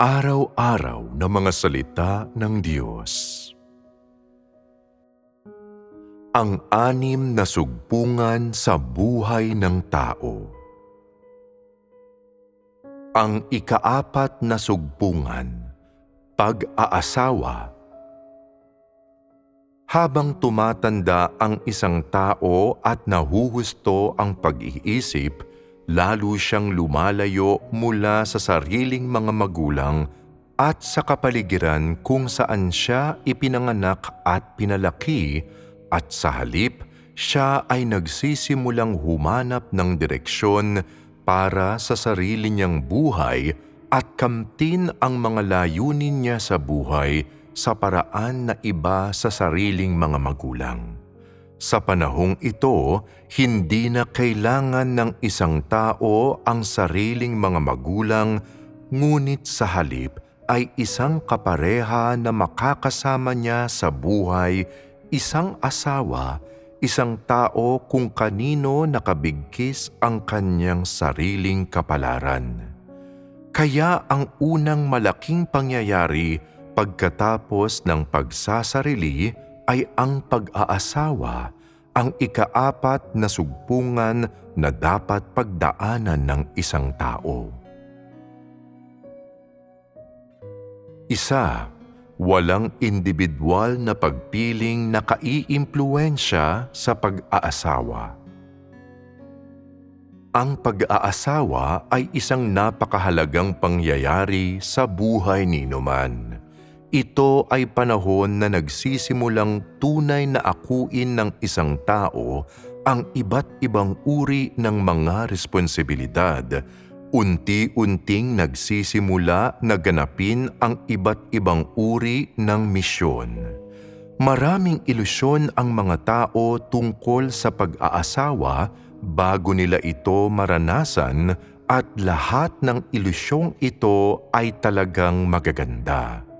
Araw-araw na mga salita ng Diyos. Ang anim na sugpungan sa buhay ng tao. Ang ikaapat na sugpungan, pag-aasawa. Habang tumatanda ang isang tao at nahuhusto ang pag-iisip, lalo siyang lumalayo mula sa sariling mga magulang at sa kapaligiran kung saan siya ipinanganak at pinalaki at sa halip siya ay nagsisimulang humanap ng direksyon para sa sarili niyang buhay at kamtin ang mga layunin niya sa buhay sa paraan na iba sa sariling mga magulang. Sa panahong ito, hindi na kailangan ng isang tao ang sariling mga magulang, ngunit sa halip ay isang kapareha na makakasama niya sa buhay, isang asawa, isang tao kung kanino nakabigkis ang kanyang sariling kapalaran. Kaya ang unang malaking pangyayari pagkatapos ng pagsasarili ay ang pag-aasawa, ang ikaapat na sugpungan na dapat pagdaanan ng isang tao. Isa, walang individual na pagpiling na kaiimpluensya sa pag-aasawa. Ang pag-aasawa ay isang napakahalagang pangyayari sa buhay ni Numan. Ito ay panahon na nagsisimulang tunay na akuin ng isang tao ang iba't ibang uri ng mga responsibilidad. Unti-unting nagsisimula na ganapin ang iba't ibang uri ng misyon. Maraming ilusyon ang mga tao tungkol sa pag-aasawa bago nila ito maranasan at lahat ng ilusyong ito ay talagang magaganda.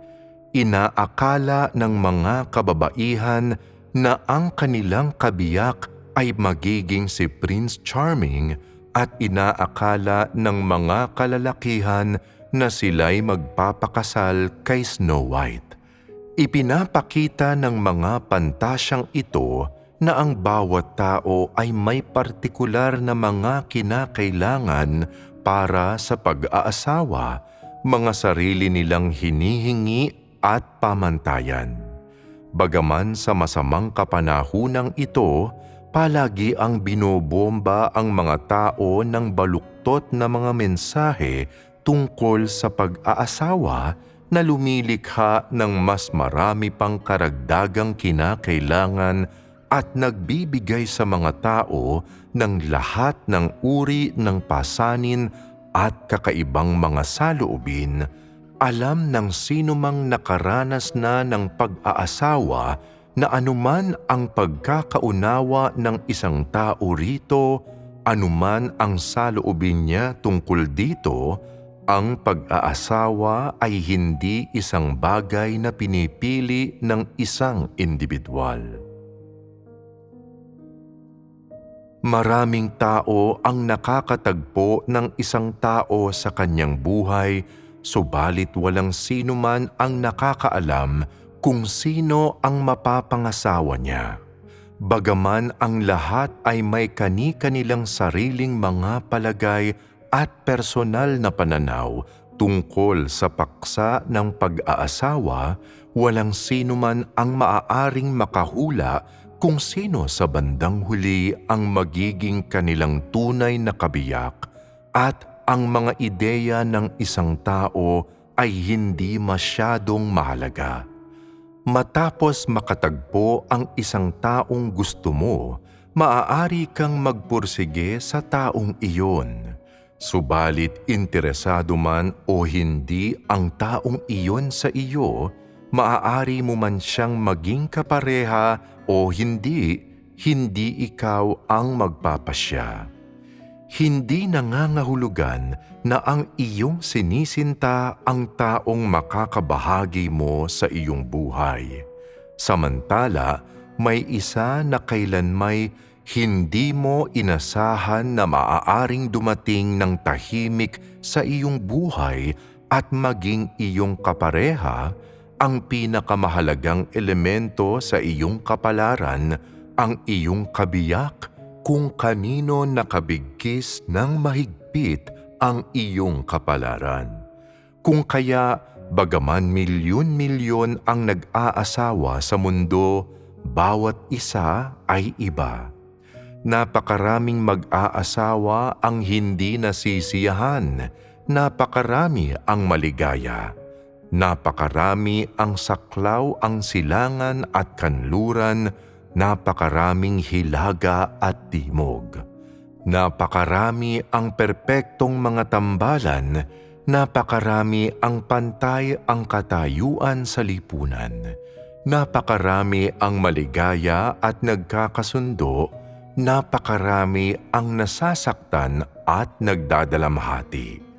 Inaakala ng mga kababaihan na ang kanilang kabiyak ay magiging si Prince Charming at inaakala ng mga kalalakihan na sila'y magpapakasal kay Snow White. Ipinapakita ng mga pantasyang ito na ang bawat tao ay may partikular na mga kinakailangan para sa pag-aasawa, mga sarili nilang hinihingi at pamantayan. Bagaman sa masamang kapanahunang ito, palagi ang binobomba ang mga tao ng baluktot na mga mensahe tungkol sa pag-aasawa na lumilikha ng mas marami pang karagdagang kinakailangan at nagbibigay sa mga tao ng lahat ng uri ng pasanin at kakaibang mga saloobin, alam ng sinumang nakaranas na ng pag-aasawa na anuman ang pagkakaunawa ng isang tao rito, anuman ang saloobin niya tungkol dito, ang pag-aasawa ay hindi isang bagay na pinipili ng isang individual. Maraming tao ang nakakatagpo ng isang tao sa kanyang buhay, subalit walang sino man ang nakakaalam kung sino ang mapapangasawa niya. Bagaman ang lahat ay may kani-kanilang sariling mga palagay at personal na pananaw tungkol sa paksa ng pag-aasawa, walang sino man ang maaaring makahula kung sino sa bandang huli ang magiging kanilang tunay na kabiyak at ang mga ideya ng isang tao ay hindi masyadong mahalaga. Matapos makatagpo ang isang taong gusto mo, maaari kang magpursige sa taong iyon. Subalit interesado man o hindi ang taong iyon sa iyo, maaari mo man siyang maging kapareha o hindi, hindi ikaw ang magpapasya hindi nangangahulugan na ang iyong sinisinta ang taong makakabahagi mo sa iyong buhay. Samantala, may isa na kailanmay hindi mo inasahan na maaaring dumating ng tahimik sa iyong buhay at maging iyong kapareha, ang pinakamahalagang elemento sa iyong kapalaran ang iyong kabiyak kung kanino nakabigkis ng mahigpit ang iyong kapalaran. Kung kaya, bagaman milyon-milyon ang nag-aasawa sa mundo, bawat isa ay iba. Napakaraming mag-aasawa ang hindi nasisiyahan, napakarami ang maligaya. Napakarami ang saklaw ang silangan at kanluran, napakaraming hilaga at timog. Napakarami ang perpektong mga tambalan, napakarami ang pantay ang katayuan sa lipunan. Napakarami ang maligaya at nagkakasundo, napakarami ang nasasaktan at nagdadalamhati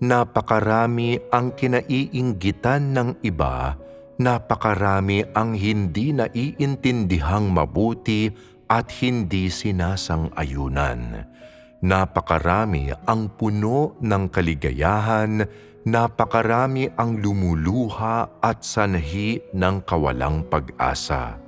napakarami ang kinaiinggitan ng iba, napakarami ang hindi naiintindihang mabuti at hindi sinasang-ayunan. Napakarami ang puno ng kaligayahan, napakarami ang lumuluha at sanhi ng kawalang pag-asa.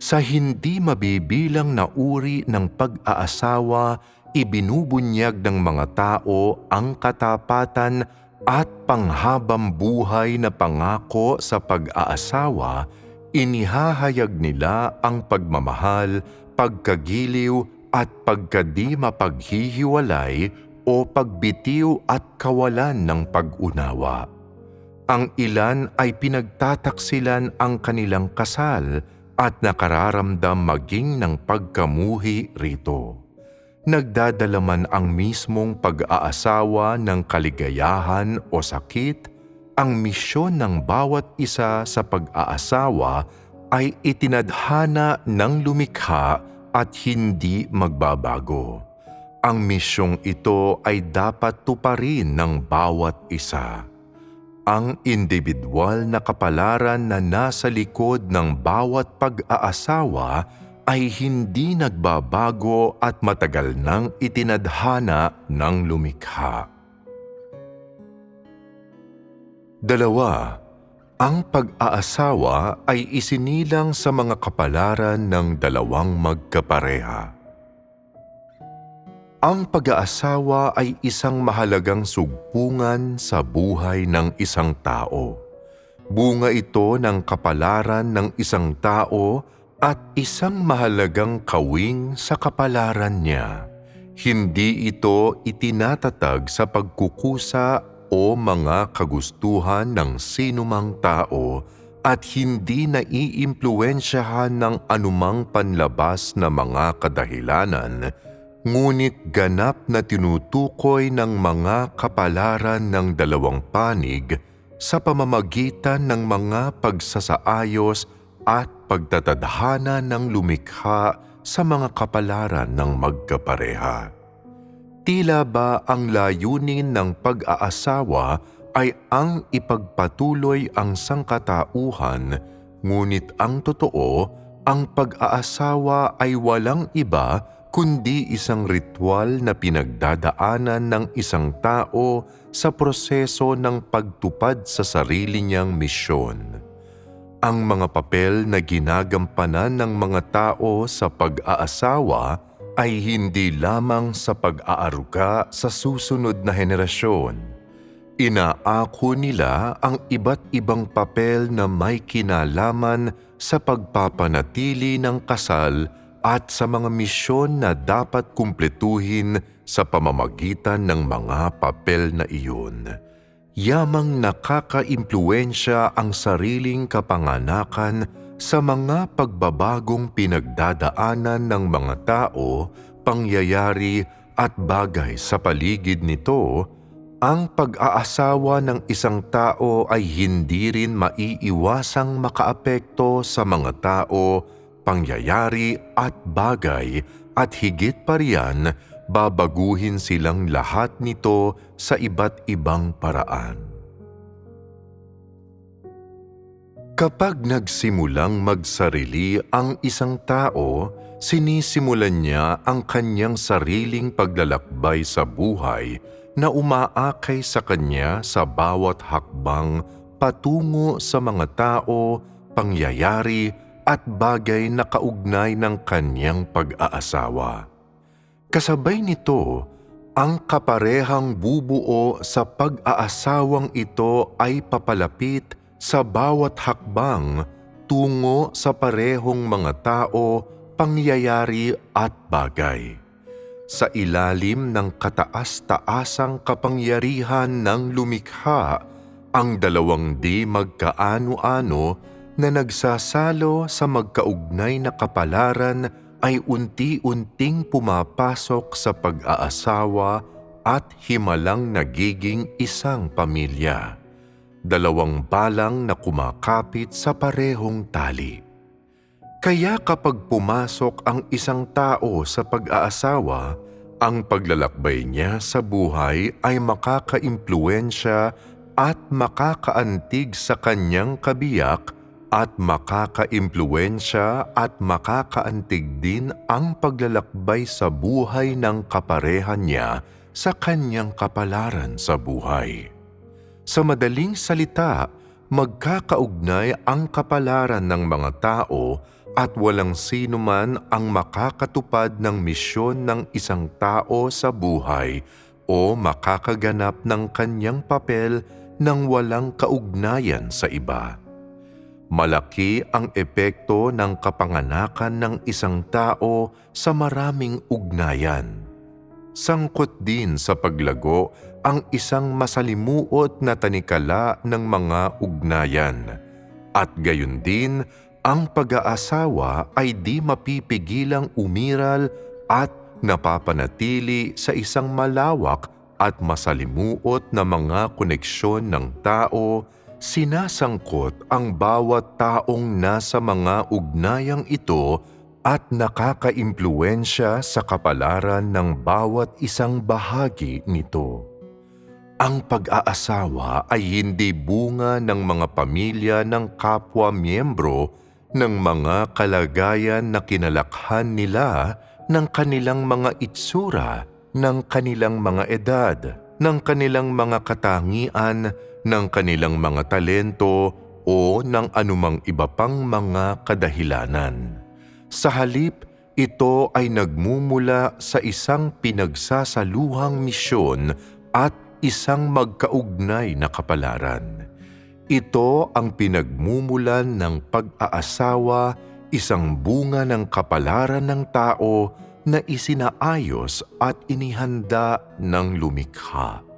Sa hindi mabibilang na uri ng pag-aasawa, ibinubunyag ng mga tao ang katapatan at panghabang buhay na pangako sa pag-aasawa, inihahayag nila ang pagmamahal, pagkagiliw at pagkadi mapaghihiwalay o pagbitiw at kawalan ng pag-unawa. Ang ilan ay pinagtataksilan ang kanilang kasal at nakararamdam maging ng pagkamuhi rito nagdadala man ang mismong pag-aasawa ng kaligayahan o sakit, ang misyon ng bawat isa sa pag-aasawa ay itinadhana ng lumikha at hindi magbabago. Ang misyong ito ay dapat tuparin ng bawat isa. Ang individual na kapalaran na nasa likod ng bawat pag-aasawa ay hindi nagbabago at matagal nang itinadhana ng lumikha. Dalawa, ang pag-aasawa ay isinilang sa mga kapalaran ng dalawang magkapareha. Ang pag-aasawa ay isang mahalagang sugpungan sa buhay ng isang tao. Bunga ito ng kapalaran ng isang tao at isang mahalagang kawing sa kapalaran niya. Hindi ito itinatatag sa pagkukusa o mga kagustuhan ng sinumang tao at hindi naiimpluensyahan ng anumang panlabas na mga kadahilanan, ngunit ganap na tinutukoy ng mga kapalaran ng dalawang panig sa pamamagitan ng mga pagsasaayos at pagtatadhana ng lumikha sa mga kapalaran ng magkapareha. Tila ba ang layunin ng pag-aasawa ay ang ipagpatuloy ang sangkatauhan, ngunit ang totoo, ang pag-aasawa ay walang iba kundi isang ritual na pinagdadaanan ng isang tao sa proseso ng pagtupad sa sarili niyang misyon ang mga papel na ginagampanan ng mga tao sa pag-aasawa ay hindi lamang sa pag-aaruga sa susunod na henerasyon. Inaako nila ang iba't ibang papel na may kinalaman sa pagpapanatili ng kasal at sa mga misyon na dapat kumpletuhin sa pamamagitan ng mga papel na iyon yamang nakakaimpluensya ang sariling kapanganakan sa mga pagbabagong pinagdadaanan ng mga tao, pangyayari at bagay sa paligid nito, ang pag-aasawa ng isang tao ay hindi rin maiiwasang makaapekto sa mga tao, pangyayari at bagay at higit pa riyan babaguhin silang lahat nito sa iba't ibang paraan. Kapag nagsimulang magsarili ang isang tao, sinisimulan niya ang kanyang sariling paglalakbay sa buhay na umaakay sa kanya sa bawat hakbang patungo sa mga tao, pangyayari at bagay na kaugnay ng kanyang pag-aasawa. Kasabay nito, ang kaparehang bubuo sa pag-aasawang ito ay papalapit sa bawat hakbang tungo sa parehong mga tao, pangyayari at bagay. Sa ilalim ng kataas-taasang kapangyarihan ng lumikha, ang dalawang di magkaano-ano na nagsasalo sa magkaugnay na kapalaran ay unti-unting pumapasok sa pag-aasawa at himalang nagiging isang pamilya. Dalawang balang na kumakapit sa parehong tali. Kaya kapag pumasok ang isang tao sa pag-aasawa, ang paglalakbay niya sa buhay ay makakaimpluensya at makakaantig sa kanyang kabiyak at makakaimpluensya at makakaantig din ang paglalakbay sa buhay ng kaparehan niya sa kanyang kapalaran sa buhay. Sa madaling salita, magkakaugnay ang kapalaran ng mga tao at walang sino man ang makakatupad ng misyon ng isang tao sa buhay o makakaganap ng kanyang papel nang walang kaugnayan sa iba. Malaki ang epekto ng kapanganakan ng isang tao sa maraming ugnayan. Sangkot din sa paglago ang isang masalimuot na tanikala ng mga ugnayan. At gayon din, ang pag-aasawa ay di mapipigilang umiral at napapanatili sa isang malawak at masalimuot na mga koneksyon ng tao, sinasangkot ang bawat taong nasa mga ugnayang ito at nakakaimpluensya sa kapalaran ng bawat isang bahagi nito. Ang pag-aasawa ay hindi bunga ng mga pamilya ng kapwa-miyembro ng mga kalagayan na kinalakhan nila ng kanilang mga itsura, ng kanilang mga edad, ng kanilang mga katangian, ng kanilang mga talento o ng anumang iba pang mga kadahilanan. Sa halip, ito ay nagmumula sa isang pinagsasaluhang misyon at isang magkaugnay na kapalaran. Ito ang pinagmumulan ng pag-aasawa, isang bunga ng kapalaran ng tao na isinaayos at inihanda ng lumikha.